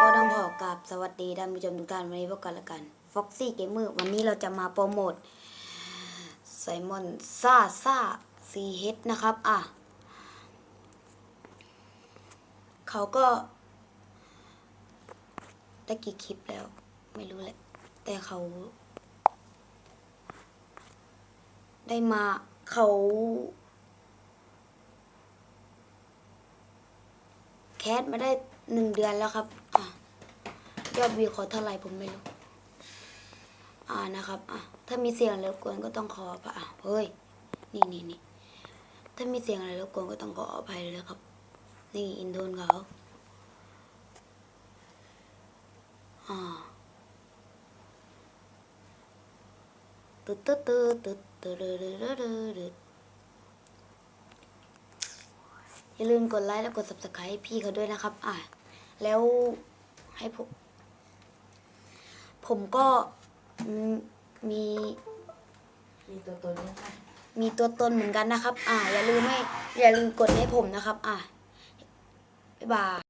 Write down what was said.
ก็ต้องขอกราบสวัสดีท่านผู้ชมทุกท่านวันนี้พบกันละกัน Foxy Gamer วันนี้เราจะมาโปรโมทไซมอนซ่าซ่าซีเฮดนะครับ อะ เขาก็ ได้กี่คลิปแล้ว ไม่รู้แหละ แต่เขา ได้มาเขา แค สมาได้หนึ่งเดือนแล้วครับอยอดวิวขาเท่าไหร่ผมไม่รู้ อ่านะครับ อะ ถ้ามีเสียงอะไรรบกวนก็ต้องขออภัยอะเฮ้ย นี่นี่นี่ถ้ามีเสียงอะไรรบกวนก็ต้องขออภัยเลยครับ นี่อินโทนเขาอ่าตึ๊ดตึ๊ดตึ๊ดตึ๊ดตึ๊ดตึ๊ดตึ๊ดตึ๊ดตึ๊ด อย่าลืมกดไลค์และกด subscribe ให้พี่เขาด้วยนะครับ อะ แล้วให้ผม ผมก็อืมมี มีตัวตนยังไงมีตัวตนเหมือนกันนะครับ อ่า อย่าลืมไม่อย่าลืมกดให้ผมนะครับ อ่าบ๊ายบาย